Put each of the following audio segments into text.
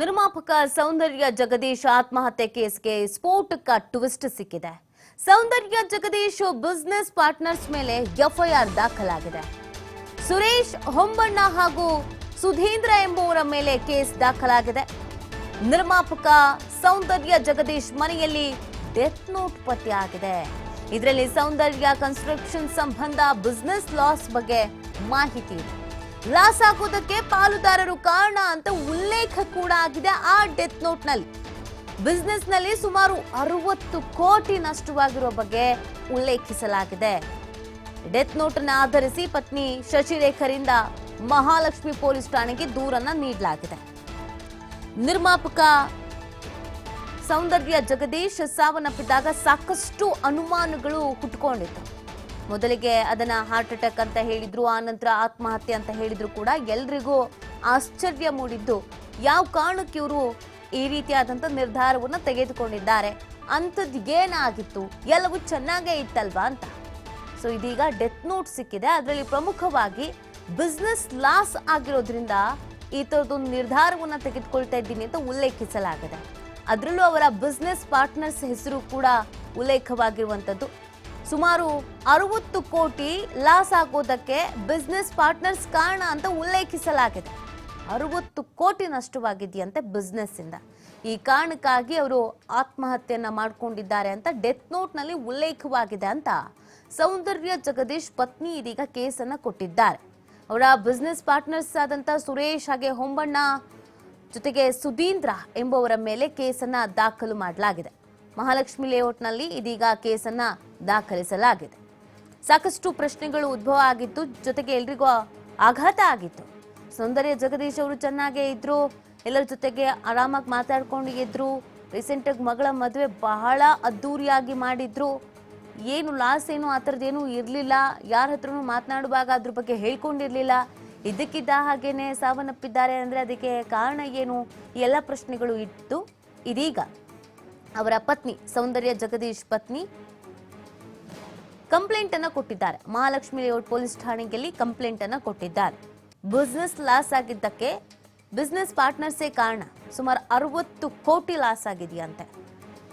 ನಿರ್ಮಾಪಕ ಸೌಂದರ್ಯ ಜಗದೀಶ್ ಆತ್ಮಹತ್ಯೆ ಕೇಸ್ಗೆ ಸ್ಫೋಟಕ ಟ್ವಿಸ್ಟ್ ಸಿಕ್ಕಿದೆ. ಸೌಂದರ್ಯ ಜಗದೀಶ್ ಬಿಸ್ನೆಸ್ ಪಾರ್ಟ್ನರ್ಸ್ ಮೇಲೆ ಎಫ್ಐಆರ್ ದಾಖಲಾಗಿದೆ. ಸುರೇಶ್ ಹೊಂಬಣ್ಣ ಹಾಗೂ ಸುಧೀಂದ್ರ ಎಂಬುವರ ಮೇಲೆ ಕೇಸ್ ದಾಖಲಾಗಿದೆ. ನಿರ್ಮಾಪಕ ಸೌಂದರ್ಯ ಜಗದೀಶ್ ಮನೆಯಲ್ಲಿ ಡೆತ್ ನೋಟ್ ಪತ್ತೆಯಾಗಿದೆ ಇದರಲ್ಲಿ ಸೌಂದರ್ಯ ಕನ್ಸ್ಟ್ರಕ್ಷನ್ ಸಂಬಂಧ ಬಿಸ್ನೆಸ್ ಲಾಸ್ ಬಗ್ಗೆ ಮಾಹಿತಿ ಲಾಸ್ ಆಗೋದಕ್ಕೆ ಪಾಲುದಾರರು ಕಾರಣ ಅಂತ ಉಲ್ಲೇಖ ಕೂಡ ಆಗಿದೆ ಆ ಡೆತ್ ನೋಟ್ನಲ್ಲಿ. ಬಿಸ್ನೆಸ್ನಲ್ಲಿ ಸುಮಾರು ಅರವತ್ತು ಕೋಟಿ ನಷ್ಟವಾಗಿರುವ ಬಗ್ಗೆ ಉಲ್ಲೇಖಿಸಲಾಗಿದೆ. ಡೆತ್ ನೋಟ್ ಅನ್ನು ಆಧರಿಸಿ ಪತ್ನಿ ಶಶಿರೇಖರಿಂದ ಮಹಾಲಕ್ಷ್ಮಿ ಪೊಲೀಸ್ ಠಾಣೆಗೆ ದೂರನ್ನ ನೀಡಲಾಗಿದೆ. ನಿರ್ಮಾಪಕ ಸೌಂದರ್ಯ ಜಗದೀಶ್ ಸಾವನ್ನಪ್ಪಿದಾಗ ಸಾಕಷ್ಟು ಅನುಮಾನಗಳು ಹುಟ್ಕೊಂಡಿತ್ತು ಮೊದಲಿಗೆ ಅದನ್ನ ಹಾರ್ಟ್ ಅಟ್ಯಾಕ್ ಅಂತ ಹೇಳಿದ್ರು, ಆ ನಂತರ ಆತ್ಮಹತ್ಯೆ ಅಂತ ಹೇಳಿದ್ರು ಕೂಡ ಎಲ್ರಿಗೂ ಆಶ್ಚರ್ಯ ಮೂಡಿದ್ದು. ಯಾವ ಕಾರಣಕ್ಕೆ ಇವರು ಈ ರೀತಿಯಾದಂಥ ನಿರ್ಧಾರವನ್ನು ತೆಗೆದುಕೊಂಡಿದ್ದಾರೆ? ಅಂಥದ್ದು ಏನಾಗಿತ್ತು? ಎಲ್ಲವೂ ಚೆನ್ನಾಗೇ ಇತ್ತಲ್ವಾ ಅಂತ. ಸೊ ಇದೀಗ ಡೆತ್ ನೋಟ್ ಸಿಕ್ಕಿದೆ. ಅದರಲ್ಲಿ ಪ್ರಮುಖವಾಗಿ ಬಿಸ್ನೆಸ್ ಲಾಸ್ ಆಗಿರೋದ್ರಿಂದ ಈ ಥರದೊಂದು ನಿರ್ಧಾರವನ್ನು ತೆಗೆದುಕೊಳ್ತಾ ಇದ್ದೀನಿ ಅಂತ ಉಲ್ಲೇಖಿಸಲಾಗಿದೆ. ಅದರಲ್ಲೂ ಅವರ ಬಿಸ್ನೆಸ್ ಪಾರ್ಟ್ನರ್ಸ್ ಹೆಸರು ಕೂಡ ಉಲ್ಲೇಖವಾಗಿರುವಂಥದ್ದು. ಸುಮಾರು ಅರವತ್ತು ಕೋಟಿ ಲಾಸ್ ಆಗೋದಕ್ಕೆ ಬಿಸ್ನೆಸ್ ಪಾರ್ಟ್ನರ್ಸ್ ಕಾರಣ ಅಂತ ಉಲ್ಲೇಖಿಸಲಾಗಿದೆ. ಅರವತ್ತು ಕೋಟಿ ನಷ್ಟವಾಗಿದೆಯಂತೆ ಬಿಸ್ನೆಸ್ ಇಂದ. ಈ ಕಾರಣಕ್ಕಾಗಿ ಅವರು ಆತ್ಮಹತ್ಯೆಯನ್ನು ಮಾಡಿಕೊಂಡಿದ್ದಾರೆ ಅಂತ ಡೆತ್ ನೋಟ್ನಲ್ಲಿ ಉಲ್ಲೇಖವಾಗಿದೆ ಅಂತ ಸೌಂದರ್ಯ ಜಗದೀಶ್ ಪತ್ನಿ ಇದೀಗ ಕೇಸನ್ನು ಕೊಟ್ಟಿದ್ದಾರೆ. ಅವರ ಬಿಸ್ನೆಸ್ ಪಾರ್ಟ್ನರ್ಸ್ ಆದಂತ ಸುರೇಶ್ ಹಾಗೆ ಹೊಂಬಣ್ಣ ಜೊತೆಗೆ ಸುಧೀಂದ್ರ ಎಂಬುವರ ಮೇಲೆ ಕೇಸನ್ನು ದಾಖಲು ಮಾಡಲಾಗಿದೆ. ಮಹಾಲಕ್ಷ್ಮಿ ಲೇಔಟ್ನಲ್ಲಿ ಇದೀಗ ಕೇಸನ್ನು ದಾಖಲಿಸಲಾಗಿದೆ. ಸಾಕಷ್ಟು ಪ್ರಶ್ನೆಗಳು ಉದ್ಭವ ಆಗಿತ್ತು ಜೊತೆಗೆ ಎಲ್ರಿಗೂ ಆಘಾತ ಆಗಿತ್ತು. ಸೌಂದರ್ಯ ಜಗದೀಶ್ ಅವರು ಚೆನ್ನಾಗೇ ಇದ್ರು. ಎಲ್ಲರ ಜೊತೆಗೆ ಆರಾಮಾಗಿ ಮಾತಾಡ್ಕೊಂಡು ಇದ್ರು ರೀಸೆಂಟಾಗಿ ಮಗಳ ಮದುವೆ ಬಹಳ ಅದ್ದೂರಿಯಾಗಿ ಮಾಡಿದ್ರು. ಏನು ಲಾಸ್ ಏನು ಆ ಥರದ್ದೇನು ಇರಲಿಲ್ಲ. ಯಾರ ಹತ್ರನು ಮಾತನಾಡುವಾಗ ಅದ್ರ ಬಗ್ಗೆ ಹೇಳ್ಕೊಂಡಿರಲಿಲ್ಲ. ಇದಕ್ಕಿದ್ದ ಹಾಗೇನೆ ಸಾವನ್ನಪ್ಪಿದ್ದಾರೆ ಅಂದರೆ ಅದಕ್ಕೆ ಕಾರಣ ಏನು? ಎಲ್ಲ ಪ್ರಶ್ನೆಗಳು ಇತ್ತು. ಇದೀಗ ಅವರ ಪತ್ನಿ, ಸೌಂದರ್ಯ ಜಗದೀಶ್ ಪತ್ನಿ ಕಂಪ್ಲೇಂಟ್ ಅನ್ನ ಕೊಟ್ಟಿದ್ದಾರೆ. ಮಹಾಲಕ್ಷ್ಮಿ ಲೇಔಟ್ ಪೊಲೀಸ್ ಠಾಣೆಯಲ್ಲಿ ಕಂಪ್ಲೇಂಟ್ ಅನ್ನ ಕೊಟ್ಟಿದ್ದಾರೆ. ಬಿಸ್ನೆಸ್ ಲಾಸ್ ಆಗಿದ್ದಕ್ಕೆ ಬಿಸ್ನೆಸ್ ಪಾರ್ಟ್ನರ್ಸೇ ಕಾರಣ ಸುಮಾರು ಅರವತ್ತು ಕೋಟಿ ಲಾಸ್ ಆಗಿದೆಯಂತೆ.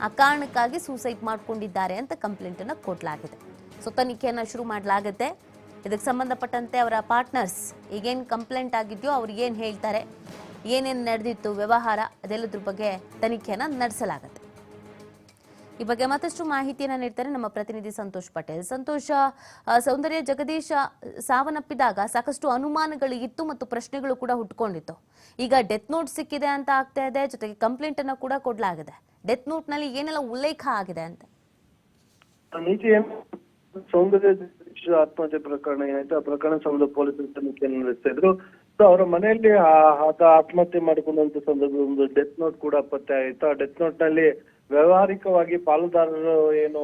ಆ ಕಾರಣಕ್ಕಾಗಿ ಸೂಸೈಡ್ ಮಾಡಿಕೊಂಡಿದ್ದಾರೆ ಅಂತ ಕಂಪ್ಲೇಂಟನ್ನು ಕೊಡಲಾಗಿದೆ. ಸೊ ತನಿಖೆಯನ್ನು ಶುರು ಮಾಡಲಾಗುತ್ತೆ. ಇದಕ್ಕೆ ಸಂಬಂಧಪಟ್ಟಂತೆ ಅವರ ಪಾರ್ಟ್ನರ್ಸ್ ಈಗೇನು ಕಂಪ್ಲೇಂಟ್ ಆಗಿದೆಯೋ ಅವ್ರು ಏನು ಹೇಳ್ತಾರೆ, ಏನೇನು ನಡೆದಿತ್ತು, ವ್ಯವಹಾರ ಅದೆಲ್ಲದ್ರ ಬಗ್ಗೆ ತನಿಖೆಯನ್ನು ನಡೆಸಲಾಗುತ್ತೆ. ಈ ಬಗ್ಗೆ ಮತ್ತಷ್ಟು ಮಾಹಿತಿಯನ್ನು ನೀಡ್ತಾರೆ ನಮ್ಮ ಪ್ರತಿನಿಧಿ ಸಂತೋಷ್ ಪಟೇಲ್. ಸಂತೋಷ ಸೌಂದರ್ಯ ಜಗದೀಶ ಸಾವನ್ನಪ್ಪಿದಾಗ ಸಾಕಷ್ಟು ಅನುಮಾನಗಳು ಇತ್ತು ಮತ್ತು ಪ್ರಶ್ನೆಗಳು ಕೂಡ ಹುಟ್ಕೊಂಡಿತ್ತು. ಈಗ ಡೆತ್ ನೋಟ್ ಸಿಕ್ಕಿದೆ ಅಂತ ಆಗ್ತಾ ಇದೆ, ಜೊತೆಗೆ ಕಂಪ್ಲೇಂಟ್ ಅನ್ನು ಕೂಡ ಕೊಡಲಾಗಿದೆ. ಡೆತ್ ನೋಟ್ನಲ್ಲಿ ಏನೆಲ್ಲ ಉಲ್ಲೇಖ ಆಗಿದೆ ಅಂತ? ಸೌಂದರ್ಯ ಆತ್ಮಹತ್ಯೆ ಪ್ರಕರಣ ಏನಾಯ್ತು ಆ ಪ್ರಕರಣ ಸಂಬಂಧ ಪೊಲೀಸರು ತನಿಖೆಯನ್ನು ನಡೆಸ್ತಾ ಇದ್ರು. ಸೊ ಅವರ ಮನೆಯಲ್ಲಿ ಆತ ಆತ್ಮಹತ್ಯೆ ಮಾಡಿಕೊಂಡಂತ ಸಂದರ್ಭದಲ್ಲಿ ಒಂದು ಡೆತ್ ನೋಟ್ ಕೂಡ ಪತ್ತೆ ಆಯಿತು. ಆ ಡೆತ್ ನೋಟ್ನಲ್ಲಿ ವ್ಯವಹಾರಿಕವಾಗಿ ಪಾಲುದಾರರು ಏನು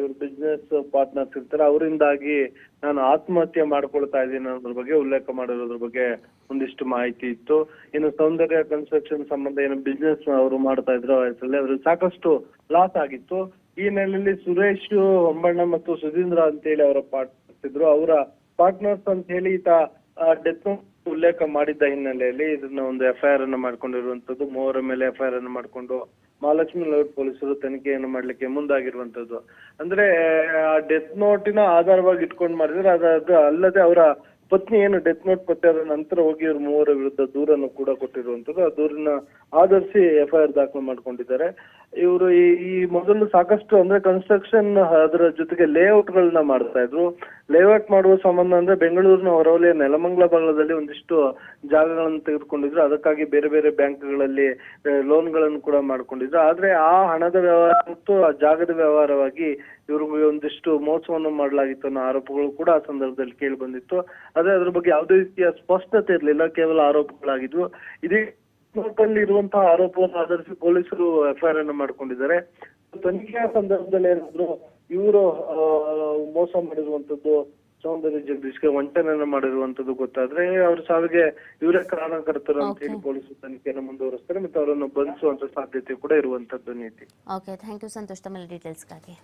ಇವ್ರ ಬಿಸ್ನೆಸ್ ಪಾರ್ಟ್ನರ್ಸ್ ಇರ್ತಾರೆ, ಅವರಿಂದಾಗಿ ನಾನು ಆತ್ಮಹತ್ಯೆ ಮಾಡ್ಕೊಳ್ತಾ ಇದ್ದೀನಿ ಅನ್ನೋದ್ರ ಬಗ್ಗೆ ಉಲ್ಲೇಖ ಮಾಡಿರೋದ್ರ ಬಗ್ಗೆ ಒಂದಿಷ್ಟು ಮಾಹಿತಿ ಇತ್ತು. ಇನ್ನು ಸೌಂದರ್ಯ ಕನ್ಸ್ಟ್ರಕ್ಷನ್ ಸಂಬಂಧ ಏನು ಬಿಸ್ನೆಸ್ ಅವರು ಮಾಡ್ತಾ ಇದ್ರು ಅದರಲ್ಲಿ ಅದ್ರ ಸಾಕಷ್ಟು ಲಾಸ್ ಆಗಿತ್ತು. ಈ ನೆಲೆಯಲ್ಲಿ ಸುರೇಶ್ ಹೊಂಬಣ್ಣ ಮತ್ತು ಸುಧೀಂದ್ರ ಅಂತೇಳಿ ಅವರ ಪಾರ್ಟ್ನರ್ಸ್ ಇದ್ರು. ಅವರ ಪಾರ್ಟ್ನರ್ಸ್ ಅಂತ ಹೇಳಿ ಈತ ಡೆತ್ ಉಲ್ಲೇಖ ಮಾಡಿದ್ದ ಹಿನ್ನೆಲೆಯಲ್ಲಿ ಇದನ್ನ ಒಂದು ಆರ್ ಅನ್ನ ಮಾಡ್ಕೊಂಡಿರುವಂತದ್ದು ಮೂವರ ಮೇಲೆ ಎಫ್ಐಆರ್ ಅನ್ನು ಮಾಡ್ಕೊಂಡು ಮಹಾಲಕ್ಷ್ಮಿ ಲೇಔಟ್ ಪೊಲೀಸರು ತನಿಖೆಯನ್ನು ಮಾಡ್ಲಿಕ್ಕೆ ಮುಂದಾಗಿರುವಂತದ್ದು. ಅಂದ್ರೆ, ಆ ಡೆತ್ ನೋಟಿನ ಆಧಾರವಾಗಿ ಇಟ್ಕೊಂಡು ಮಾಡಿದ್ರೆ ಅದು ಅಲ್ಲದೆ ಅವರ ಪತ್ನಿ ಏನು ಡೆತ್ ನೋಟ್ ಪತ್ತೆಯಾದ ನಂತರ ಹೋಗಿ ಇವ್ರ ಮೂವರ ವಿರುದ್ಧ ದೂರನ್ನು ಕೂಡ ಕೊಟ್ಟಿರುವಂತದ್ದು ಆ ದೂರನ್ನ ಆಧರಿಸಿ ಎಫ್ಐಆರ್ ದಾಖಲು ಮಾಡ್ಕೊಂಡಿದ್ದಾರೆ. ಇವರು ಈ ಈ ಮೊದಲು ಸಾಕಷ್ಟು ಅಂದ್ರೆ ಕನ್ಸ್ಟ್ರಕ್ಷನ್ ಅದರ ಜೊತೆಗೆ ಲೇಔಟ್ ಗಳನ್ನ ಮಾಡ್ತಾ ಇದ್ರು. ಲೇಔಟ್ ಮಾಡುವ ಸಂಬಂಧ ಅಂದ್ರೆ ಬೆಂಗಳೂರಿನ ಹೊರವಲಯ ನೆಲಮಂಗಲ ಭಾಗದಲ್ಲಿ ಒಂದಿಷ್ಟು ಜಾಗಗಳನ್ನು ತೆಗೆದುಕೊಂಡಿದ್ರು. ಅದಕ್ಕಾಗಿ ಬೇರೆ ಬೇರೆ ಬ್ಯಾಂಕ್ಗಳಲ್ಲಿ ಲೋನ್ಗಳನ್ನು ಕೂಡ ಮಾಡ್ಕೊಂಡಿದ್ರು. ಆದ್ರೆ ಆ ಹಣದ ವ್ಯವಹಾರ ಮತ್ತು ಆ ಜಾಗದ ವ್ಯವಹಾರವಾಗಿ ಇವ್ರಿಗೆ ಒಂದಿಷ್ಟು ಮೋಸವನ್ನು ಮಾಡಲಾಗಿತ್ತು ಅನ್ನೋ ಆರೋಪಗಳು ಕೂಡ ಆ ಸಂದರ್ಭದಲ್ಲಿ ಕೇಳಿ ಬಂದಿತ್ತು. ಆದ್ರೆ ಅದ್ರ ಬಗ್ಗೆ ಯಾವುದೇ ರೀತಿಯ ಸ್ಪಷ್ಟತೆ ಇರಲಿಲ್ಲ, ಕೇವಲ ಆರೋಪಗಳಾಗಿದ್ವು. ಇದೇ ಇರುವಂತಹ ಆರೋಪವನ್ನು ಆಧರಿಸಿ ಪೊಲೀಸರು ಎಫ್ಐಆರ್ ಅನ್ನು ಮಾಡ್ಕೊಂಡಿದ್ದಾರೆ. ತನಿಖೆಯ ಸಂದರ್ಭದಲ್ಲಿ ಏನಾದ್ರು ಇವರು ಮೋಸ ಮಾಡಿರುವಂತದ್ದು ಸೌಂದರ್ಯ ಜಗದೀಶ್ಗೆ ವಂಚನೆಯನ್ನ ಮಾಡಿರುವಂತದ್ದು ಗೊತ್ತಾದ್ರೆ ಅವ್ರ ಸಾವಿಗೆ ಇವರೇ ಕಾರಣಕರ್ತರು ಅಂತ ಹೇಳಿ ಪೊಲೀಸರು ತನಿಖೆಯನ್ನು ಮುಂದುವರಿಸ್ತಾರೆ ಮತ್ತೆ ಅವರನ್ನು ಬಂಧಿಸುವಂತ ಸಾಧ್ಯತೆ ಕೂಡ ಇರುವಂತದ್ದು ನೀತಿ. Okay thank you Santosh. ತಮ್ಮ ಡೀಟೇಲ್ಸ್ಗಾಗಿ